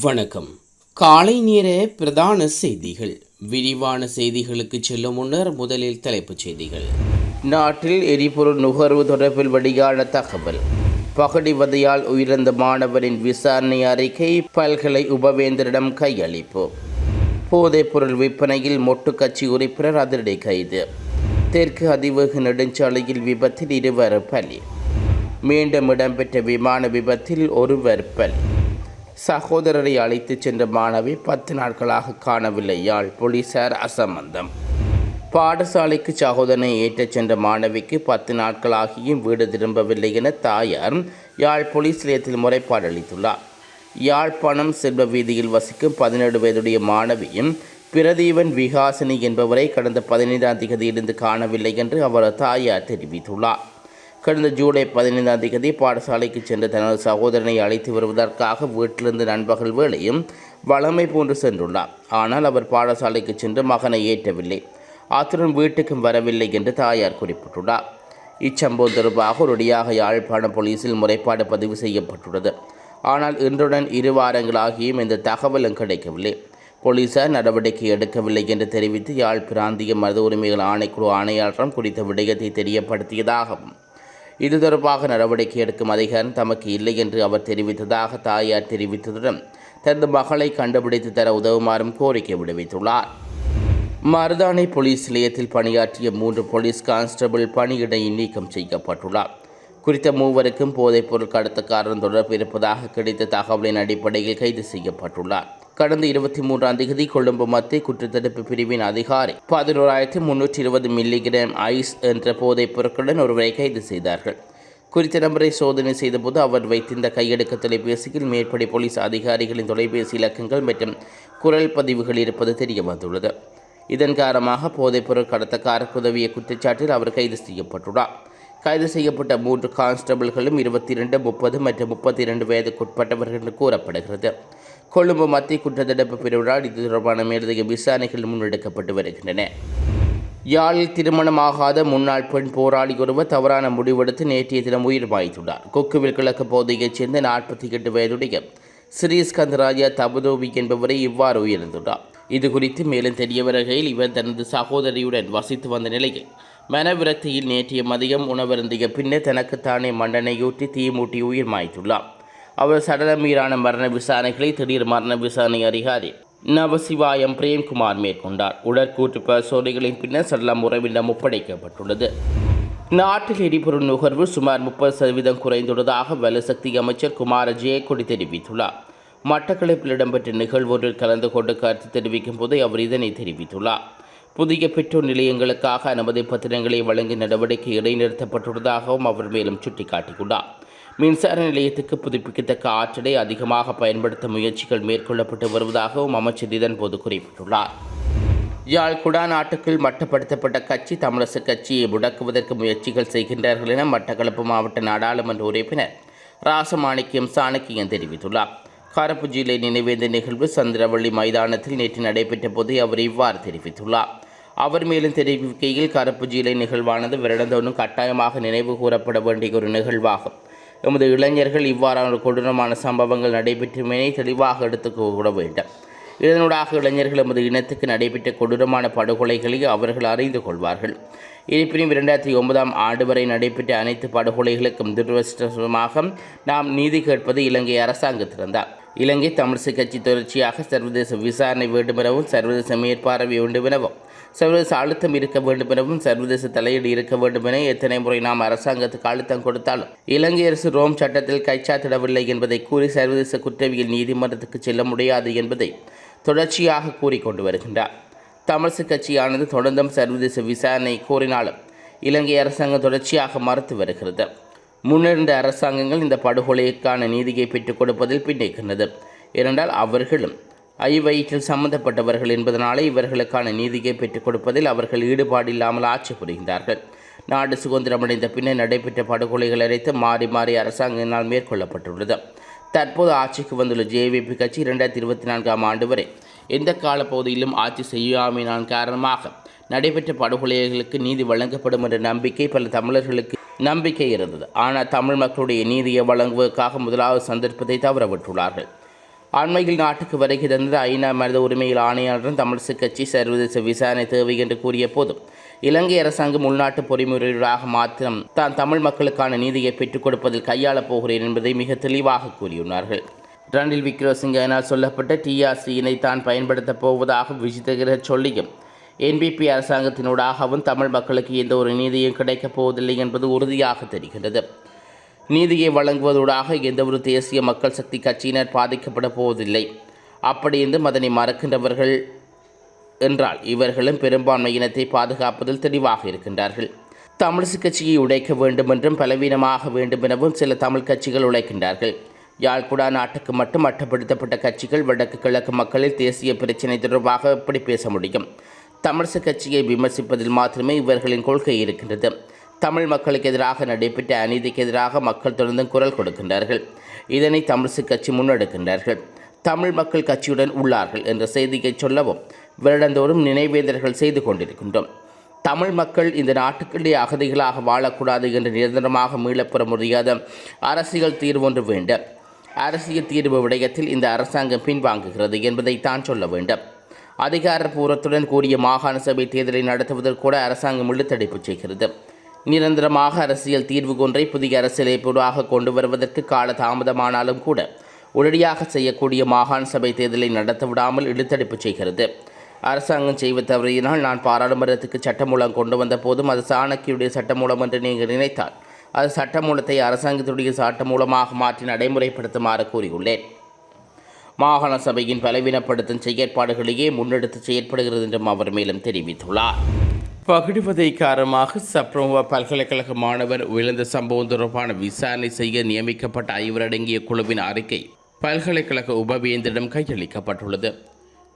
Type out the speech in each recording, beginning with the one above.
வணக்கம். காலை நேர பிரதான செய்திகள். விரிவான செய்திகளுக்கு செல்லும் முன்னர் முதலில் தலைப்புச் செய்திகள். நாட்டில் எரிபொருள் நுகர்வு தொடர்பில் வெளியான தகவல். பகடிவதையால் உயிரிழந்த மாணவரின் விசாரணை அறிக்கை பல்கலை உபவேந்தரிடம் கையளிப்பு. போதைப்பொருள் விற்பனையில் மொட்டு கட்சி உறுப்பினர் அதிரடி கைது. தெற்கு அதிவேக நெடுஞ்சாலையில் விபத்தில் இருவர் பலி. மீண்டும் இடம்பெற்ற விமான விபத்தில் ஒருவர் பலி. சகோதரரை அழைத்துச் சென்ற மாணவி பத்து நாட்களாக காணவில்லை. யாழ் போலீசார் அசம்பந்தம். பாடசாலைக்கு சகோதரனை ஏற்றச் சென்ற மாணவிக்கு பத்து நாட்களாகியும் வீடு திரும்பவில்லை என தாயார் யாழ் போலீஸ் நிலையத்தில் முறைப்பாடு அளித்துள்ளார். யாழ்ப்பாணம் செல்வ வீதியில் வசிக்கும் பதினேழு வயதுடைய மாணவியும் பிரதீவன் விகாசினி என்பவரை கடந்த பதினைந்தாம் தேதியிலிருந்து காணவில்லை என்று அவரது தாயார் தெரிவித்துள்ளார். கடந்த ஜூலை பதினைந்தாம் தேதி பாடசாலைக்கு சென்ற தனது சகோதரனை அழைத்து வருவதற்காக வீட்டிலிருந்து நண்பகல் வேளையும் வளமை போன்று சென்றுள்ளார். ஆனால் அவர் பாடசாலைக்கு சென்று மகனை ஏற்றவில்லை. அத்துடன் வீட்டுக்கும் வரவில்லை என்று தாயார் குறிப்பிட்டுள்ளார். இச்சம்பவம் தொடர்பாக உடனடியாக யாழ்ப்பாணம் போலீசில் முறைப்பாடு பதிவு செய்யப்பட்டுள்ளது. ஆனால் இன்றுடன் இரு வாரங்களாகியும் இந்த தகவலும் கிடைக்கவில்லை. போலீசார் நடவடிக்கை எடுக்கவில்லை என்று தெரிவித்து யாழ் பிராந்திய மனித உரிமைகள் ஆணைக்குழு ஆணையாளரம் குறித்த விடயத்தை தெரியப்படுத்தியதாகவும் இது தொடர்பாக நடவடிக்கை எடுக்கும் அதிகாரம் தமக்கு இல்லை என்று அவர் தெரிவித்ததாக தாயார் தெரிவித்ததுடன் தனது மகளை கண்டுபிடித்து தர உதவுமாறும் கோரிக்கை விடுவித்துள்ளார். மருதானை போலீஸ் நிலையத்தில் பணியாற்றிய மூன்று போலீஸ் கான்ஸ்டபிள் பணியிடை நீக்கம் செய்யப்பட்டுள்ளார். குறித்த மூவருக்கும் போதைப்பொருள் கடத்தக்காரன் தொடர்பு இருப்பதாக கிடைத்த தகவலின் அடிப்படையில் கைது செய்யப்பட்டுள்ளார். கடந்த இருபத்தி மூன்றாம் தேதி கொழும்பு மத்திய குற்றத்தடுப்பு பிரிவின் அதிகாரி பதினோராயிரத்தி முன்னூற்றி இருபது மில்லிகிராம் ஐஸ் என்ற போதைப் பொருட்களுடன் ஒருவரை கைது செய்தார்கள். குறித்த நபரை சோதனை செய்தபோது அவர் வைத்திருந்த கையெடுக்க தொலைபேசியில் மேற்படி போலீஸ் அதிகாரிகளின் தொலைபேசி இலக்கங்கள் மற்றும் குரல் பதிவுகள் இருப்பது தெரிய வந்துள்ளது. இதன் காரணமாக போதைப்பொருள் கடத்தக்காரருக்கு உதவிய குற்றச்சாட்டில் அவர் கைது செய்யப்பட்டுள்ளார். கைது செய்யப்பட்ட மூன்று கான்ஸ்டபிள்களும் இருபத்தி இரண்டு முப்பது மற்றும் முப்பத்தி இரண்டு வயதுக்குட்பட்டவர்கள் என்று கூறப்படுகிறது. கொழும்பு மத்திய குற்றத்தடுப்பு பிரிவினால் இது தொடர்பான மேலதிக விசாரணைகள் முன்னெடுக்கப்பட்டு வருகின்றன. யாழில் திருமணமாகாத முன்னாள் பெண் போராளி ஒருவர் தவறான முடிவெடுத்து நேற்றைய தினம் உயிர் மாய்த்துள்ளார் கொக்குவில் கிழக்கு பகுதியைச் சேர்ந்த நாற்பத்தி எட்டு வயதுடைய ஸ்ரீஸ்கந்தராஜா தபதோவி என்பவரை இவ்வாறு உயர்ந்துள்ளார் இது குறித்து மேலும் தெரிய வருகையில் இவர் தனது சகோதரியுடன் வசித்து வந்த நிலையில் மனவிரக்தியில் நேற்றைய மதியம் உணவருந்திய பின்னர் தனக்குத்தானே மண்டனையூட்டி தீமூட்டி உயிர் மாய்த்துள்ளார். அவர் சடலம் மீதான மரண விசாரணைகளை திடீர் மரண விசாரணை அதிகாரி நவசிவாயம் பிரேம்குமார் மேற்கொண்டார். உடற்கூற்று பரிசோதனைகளின் பின்னர் சடலம் உறவிடம் ஒப்படைக்கப்பட்டுள்ளது. நாட்டில் எரிபொருள் நுகர்வு சுமார் முப்பது சதவீதம் குறைந்துள்ளதாக வலுசக்தி அமைச்சர் குமார ஜெயக்கொடி தெரிவித்துள்ளார். மட்டக்களப்பில் இடம்பெற்ற நிகழ்வொன்றில் கலந்து கொண்டு கருத்து தெரிவிக்கும் போது அவர் இதனை தெரிவித்துள்ளார். புதிய பெட்ரோல் நிலையங்களுக்காக அனுமதி பத்திரங்களை வழங்கும் நடவடிக்கை இடைநிறுத்தப்பட்டுள்ளதாகவும் அவர் மேலும் சுட்டிக்காட்டியுள்ளார். மின்சார நிலையத்துக்கு புதுப்பிக்கத்தக்க ஆற்றலை அதிகமாக பயன்படுத்த முயற்சிகள் மேற்கொள்ளப்பட்டு வருவதாகவும் அமைச்சர் இதன்போது குறிப்பிட்டுள்ளார். யாழ் குடாநாட்டுக்குள் மட்டப்படுத்தப்பட்ட கட்சி தமிழரசு கட்சியை முடக்குவதற்கு முயற்சிகள் செய்கின்றார்கள் என மட்டக்களப்பு மாவட்ட நாடாளுமன்ற உறுப்பினர் ராசமாணிக்கியம் சாணக்கியன் தெரிவித்துள்ளார். காரப்பு ஜில்லை நினைவேந்த நிகழ்வு சந்திரவள்ளி மைதானத்தில் நேற்று நடைபெற்ற போது அவர் இவ்வாறு தெரிவித்துள்ளார். அவர் மேலும் தெரிவிக்கையில் கருப்பு ஜீலை நிகழ்வானது வருடந்தோறும் கட்டாயமாக நினைவு கூறப்பட வேண்டிய ஒரு நிகழ்வாகும். எமது இளைஞர்கள் இவ்வாறான கொடூரமான சம்பவங்கள் நடைபெற்றுமே தெளிவாக எடுத்துக்கூட வேண்டும். இதனூடாக இளைஞர்கள் எமது இனத்துக்கு நடைபெற்ற கொடூரமான படுகொலைகளை அவர்கள் அறிந்து கொள்வார்கள். இருப்பினும் இரண்டாயிரத்தி ஒன்பதாம் ஆண்டு வரை நடைபெற்ற அனைத்து படுகொலைகளுக்கும் துரதிருஷ்டமாக நாம் நீதி கேட்பது இலங்கை அரசாங்கத்திருந்தார் இலங்கை தமிழிசை கட்சி தொடர்ச்சியாக சர்வதேச விசாரணை வேண்டுமெனவும் சர்வதேச மேற்பார்வை வேண்டுமெனவும் சர்வதேச அழுத்தம் இருக்க வேண்டுமெனவும் சர்வதேச தலையீடு இருக்க வேண்டுமென எத்தனை முறை நாம் அரசாங்கத்துக்கு அழுத்தம் கொடுத்தாலும் இலங்கை அரசு ரோம் சட்டத்தில் கைச்சாத்திடவில்லை என்பதை கூறி சர்வதேச குற்றவியல் நீதிமன்றத்துக்கு செல்ல முடியாது என்பதை தொடர்ச்சியாக கூறிக்கொண்டு வருகின்றார். தமிழ்சு கட்சியானது தொடர்ந்தும் சர்வதேச விசாரணை கோரினாலும் இலங்கை அரசாங்கம் தொடர்ச்சியாக மறுத்து வருகிறது. முன்னிருந்த அரசாங்கங்கள் இந்த படுகொலைக்கான நீதியை பெற்றுக் கொடுப்பதில் பின்னிருக்கின்றது ஏனென்றால் அவர்களும் ஐவயிற்றில் சம்பந்தப்பட்டவர்கள் என்பதனாலே இவர்களுக்கான நீதியை பெற்றுக் கொடுப்பதில் அவர்கள் ஈடுபாடு இல்லாமல் ஆட்சி புரிகின்றார்கள். நாடு சுதந்திரமடைந்த பின்னர் நடைபெற்ற படுகொலைகள் அனைத்து மாறி மாறி அரசாங்கத்தினால் மேற்கொள்ளப்பட்டுள்ளது. தற்போது ஆட்சிக்கு வந்துள்ள ஜேவிபி கட்சி இரண்டாயிரத்தி இருபத்தி நான்காம் ஆண்டு வரை எந்த காலப்பகுதியிலும் ஆட்சி செய்யாமையினால் காரணமாக நடைபெற்ற படுகொலைகளுக்கு நீதி வழங்கப்படும் என்ற நம்பிக்கை பல தமிழர்களுக்கு நம்பிக்கை இருந்தது. ஆனால் தமிழ் மக்களுடைய நீதியை வழங்குவதற்காக முதலாவது சந்தர்ப்பத்தை தவறவிட்டுள்ளார்கள். அண்மையில் நாட்டுக்கு வருகை தந்த ஐநா மனித உரிமைகள் ஆணையாளரும் தமிழிசை கட்சி சர்வதேச விசாரணை தேவை என்று கூறிய போதும் இலங்கை அரசாங்கம் உள்நாட்டு பொறிமுறையாக மாத்திரம் தான் தமிழ் மக்களுக்கான நீதியை பெற்றுக் கொடுப்பதில் கையாளப் போகிறேன் என்பதை மிக தெளிவாக கூறியுள்ளார்கள். ரணில் விக்ரமசிங்கனால் சொல்லப்பட்ட டிஆர்சியினை தான் பயன்படுத்தப் போவதாக விஜிதகிர சொல்லியும் என்பிபி அரசாங்கத்தினூடாகவும் தமிழ் மக்களுக்கு எந்த ஒரு நீதியும் கிடைக்கப் போவதில்லை என்பது உறுதியாக தெரிகிறது. நீதியை வழங்குவதூடாக எந்தவொரு தேசிய மக்கள் சக்தி கட்சியினர் பாதிக்கப்பட போவதில்லை. அப்படியிருந்தும் அதனை மறக்கின்றவர்கள் என்றால் இவர்களும் பெரும்பான்மை இனத்தை பாதுகாப்பதில் தெளிவாக இருக்கின்றார்கள். தமிழிசு கட்சியை உடைக்க வேண்டுமென்றும் பலவீனமாக வேண்டுமெனவும் சில தமிழ் கட்சிகள் உழைக்கின்றார்கள். யாழ்குடா நாட்டுக்கு மட்டும் மட்டுப்படுத்தப்பட்ட கட்சிகள் வடக்கு கிழக்கு மக்களில் தேசிய பிரச்சினை தொடர்பாக எப்படி பேச முடியும்? தமிழிசு கட்சியை விமர்சிப்பதில் மாத்திரமே இவர்களின் கொள்கை இருக்கின்றது. தமிழ் மக்களுக்கு எதிராக நடைபெற்ற அநீதிக்கு எதிராக மக்கள் தொடர்ந்தும் குரல் கொடுக்கின்றார்கள். இதனை தமிழ்சு கட்சி முன்னெடுக்கின்றார்கள். தமிழ் மக்கள் கட்சியுடன் உள்ளார்கள் என்ற செய்தியை சொல்லவும் வருடந்தோறும் நினைவேந்தர்கள் செய்து கொண்டிருக்கின்றோம். தமிழ் மக்கள் இந்த நாட்டுக்குள்ளே அகதிகளாக வாழக்கூடாது என்று நிரந்தரமாக மீளப்பெற முடியாத அரசியல் தீர்வு ஒன்று வேண்டும். அரசியல் தீர்வு விடயத்தில் இந்த அரசாங்கம் பின்வாங்குகிறது என்பதை தான் சொல்ல வேண்டும். அதிகாரப்பூர்வத்துடன் கூடிய மாகாண சபை தேர்தலை நடத்துவதற்கு கூட அரசாங்கம் இழுத்தடைப்பு செய்கிறது. நிரந்தரமாக அரசியல் தீர்வு ஒன்றை புதிய அரசியலை பொதுவாக கொண்டு வருவதற்கு கால தாமதமானாலும் கூட உடனடியாக செய்யக்கூடிய மாகாண சபை தேர்தலை நடத்த விடாமல் இழுத்தடிப்பு செய்கிறது. அரசாங்கம் செய்வ தவறியினால் நான் பாராளுமன்றத்துக்கு சட்டமூலம் கொண்டு வந்த போதும் அது சாணக்கியுடைய சட்டமூலம் என்று நீங்கள் நினைத்தால் அது சட்டமூலத்தை அரசாங்கத்துடைய சட்டமூலமாக மாற்றி நடைமுறைப்படுத்துமாறு கூறியுள்ளேன். மாகாண சபையின் பலவீனப்படுத்தும் செயற்பாடுகளையே முன்னெடுத்து செயற்படுகிறது என்றும் அவர் மேலும் தெரிவித்துள்ளார். பகிடுவதை காரணமாக சப்ரோவா பல்கலைக்கழக மாணவர் விழுந்த சம்பவம் தொடர்பான விசாரணை செய்ய நியமிக்கப்பட்ட ஐவர் அடங்கிய குழுவின் அறிக்கை பல்கலைக்கழக உபவேந்தரிடம் கையளிக்கப்பட்டுள்ளது.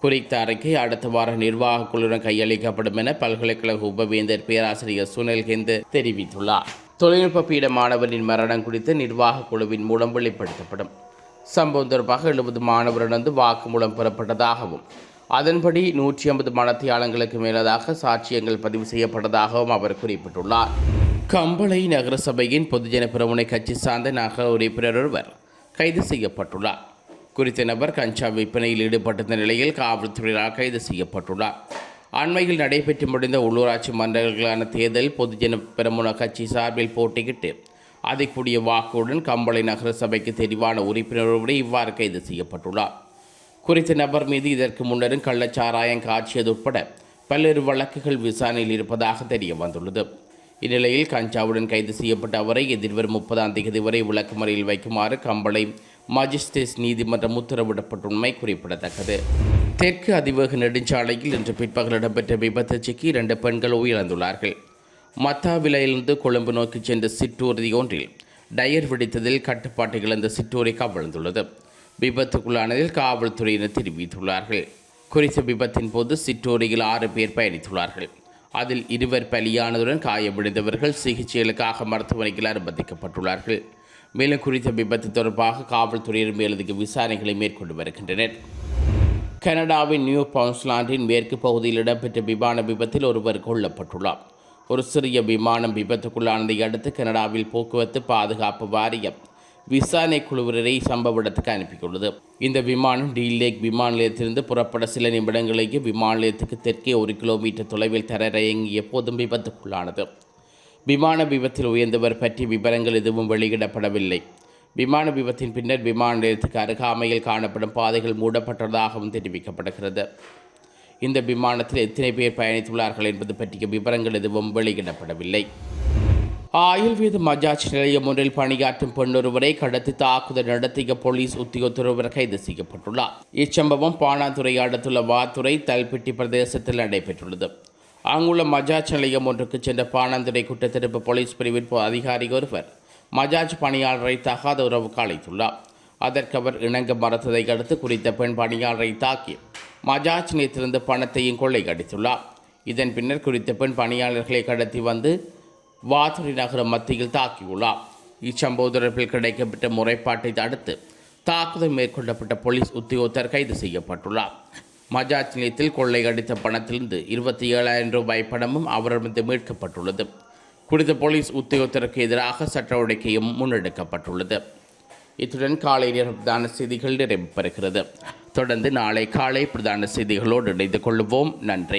குறித்த அறிக்கை அடுத்த வார நிர்வாக குழுவிடம் கையளிக்கப்படும் என பல்கலைக்கழக உபவேந்தர் பேராசிரியர் சுனில் ஹிந்து தெரிவித்துள்ளார். தொழில்நுட்ப பீட மாணவரின் மரணம் குறித்து நிர்வாக குழுவின் மூலம் வெளிப்படுத்தப்படும். சம்பவம் தொடர்பாக எழுபது மாணவரிடந்து வாக்குமூலம் பெறப்பட்டதாகவும் அதன்படி நூற்றி ஐம்பது மனத்தியாளங்களுக்கு மேலதாக சாட்சியங்கள் பதிவு செய்யப்பட்டதாகவும் அவர் குறிப்பிட்டுள்ளார். கம்பளை நகரசபையின் பொதுஜன பிரமுனை கட்சி சார்ந்த நகர உறுப்பினர் ஒருவர் கைது செய்யப்பட்டுள்ளார். குறித்த நபர் கஞ்சா விற்பனையில் ஈடுபட்டிருந்த நிலையில் காவல்துறையினால் கைது செய்யப்பட்டுள்ளார். அண்மையில் நடைபெற்று முடிந்த உள்ளூராட்சி மன்றங்களுக்கான தேர்தல் பொதுஜன பிரமுன கட்சி சார்பில் போட்டியிட்டு அதிகூடிய வாக்குடன் கம்பளை நகர சபைக்கு தெரிவான உறுப்பினர் ஒருவரை இவ்வாறு கைது செய்யப்பட்டுள்ளார். குறித்த நபர் மீது இதற்கு முன்னரும் கள்ளச்சாராயம் காய்ச்சியது உட்பட பல்வேறு வழக்குகள் விசாரணையில் இருப்பதாக தெரிய வந்துள்ளது. இந்நிலையில் கஞ்சாவுடன் கைது செய்யப்பட்ட அவரை எதிர்வரும் முப்பதாம் தேதி வரை விளக்குமறையில் வைக்குமாறு கம்பளை மாஜிஸ்ட்ரேட் நீதிமன்றம் உத்தரவிடப்பட்டுள்ளமை குறிப்பிடத்தக்கது. தெற்கு அதிவேக நெடுஞ்சாலையில் இன்று பிற்பகல் இடம்பெற்ற விபத்து சிக்கி இரண்டு பெண்கள் உயிரிழந்துள்ளார்கள். மத்தாவிலையிலிருந்து கொழும்பு நோக்கி சென்ற சிற்றூர்தி ஒன்றில் டயர் வெடித்ததில் கட்டுப்பாட்டை இழந்த சிற்றூரை கவிழ்ந்துள்ளது. விபத்துக்குள்ளானதில் காவல்துறையினர் தெரிவித்துள்ளார்கள் குறித்த விபத்தின் போது சிற்றோரியில் ஆறு பேர் பயணித்துள்ளார்கள். அதில் இருவர் பலியானதுடன் காயமடைந்தவர்கள் சிகிச்சைகளுக்காக மருத்துவமனையில் அனுமதிக்கப்பட்டுள்ளார்கள். மேலும் குறித்த விபத்து தொடர்பாக காவல்துறையினர் மேலதிக விசாரணைகளை மேற்கொண்டு வருகின்றனர். கனடாவின் நியூ பவுன்ஸ்லாண்டின் மேற்கு பகுதியில் இடம்பெற்ற விமான விபத்தில் ஒருவர் கொல்லப்பட்டுள்ளார். ஒரு சிறிய விமானம் விபத்துக்குள்ளானதை அடுத்து கனடாவில் போக்குவரத்து பாதுகாப்பு வாரியம் விசாரணை குழுவினரை சம்பவ இடத்துக்கு அனுப்பியுள்ளது இந்த விமானம் டீலேக் விமான நிலையத்திலிருந்து புறப்பட சில நிமிடங்களுக்கு விமான நிலையத்துக்கு தெற்கே ஒரு கிலோமீட்டர் தொலைவில் தரையிறங்கிய போதும் விபத்துக்குள்ளானது. விமான விபத்தில் உயர்ந்தவர் பற்றி விவரங்கள் எதுவும் வெளியிடப்படவில்லை. விமான விபத்தின் பின்னர் விமான நிலையத்துக்கு அருகாமையில் காணப்படும் பாதைகள் மூடப்பட்டதாகவும் தெரிவிக்கப்படுகிறது. இந்த விமானத்தில் எத்தனை பேர் பயணித்துள்ளார்கள் என்பது பற்றிய விவரங்கள் எதுவும் வெளியிடப்படவில்லை. ஆயுர்வேத மஜாஜ் நிலையம் ஒன்றில் பணியாற்றும் பெண்ணொருவரை கடத்தி தாக்குதல் நடத்திய போலீஸ் உத்தியோகத்தொருவர் கைது செய்யப்பட்டுள்ளார். இச்சம்பவம் பானாதுறை அடுத்துள்ள வாத்துறை தல்பிட்டி பிரதேசத்தில் நடைபெற்றுள்ளது. அங்குள்ள மஜாஜ் நிலையம் ஒன்றுக்கு சென்ற பாணாந்துறை குற்றத்தடுப்பு போலீஸ் பிரிவின் அதிகாரி ஒருவர் மஜாஜ் பணியாளரை தகாத உறவுக்கு அழைத்துள்ளார். அதற்கு அவர் இணங்க மறுத்ததை அடுத்து குறித்த பெண் பணியாளரை தாக்கி மஜாஜ் நிலையத்திலிருந்து பணத்தையும் கொள்ளையடித்துள்ளார் இதன் பின்னர் குறித்த பெண் பணியாளர்களை கடத்தி வந்து வாத்துரை நகரம் மத்தியில் தாக்கியுள்ளார். இச்சம்பவ தொடர்பில் கிடைக்கப்பட்ட முறைப்பாட்டை அடுத்து தாக்குதல் மேற்கொள்ளப்பட்ட போலீஸ் உத்தியோகத்தர் கைது செய்யப்பட்டுள்ளார். மஜாஜ் நிலையத்தில் கொள்ளையடித்த பணத்திலிருந்து இருபத்தி ஏழாயிரம் ரூபாய் பணமும் அவரிடமிருந்து மீட்கப்பட்டுள்ளது. குறித்த போலீஸ் உத்தியோகத்தருக்கு எதிராக சட்ட நடவடிக்கையும் முன்னெடுக்கப்பட்டுள்ளது. இத்துடன் காலை நேர பிரதான செய்திகள் நிறைவு பெறுகிறது. தொடர்ந்து நாளை காலை பிரதான செய்திகளோடு இணைந்து கொள்வோம். நன்றி.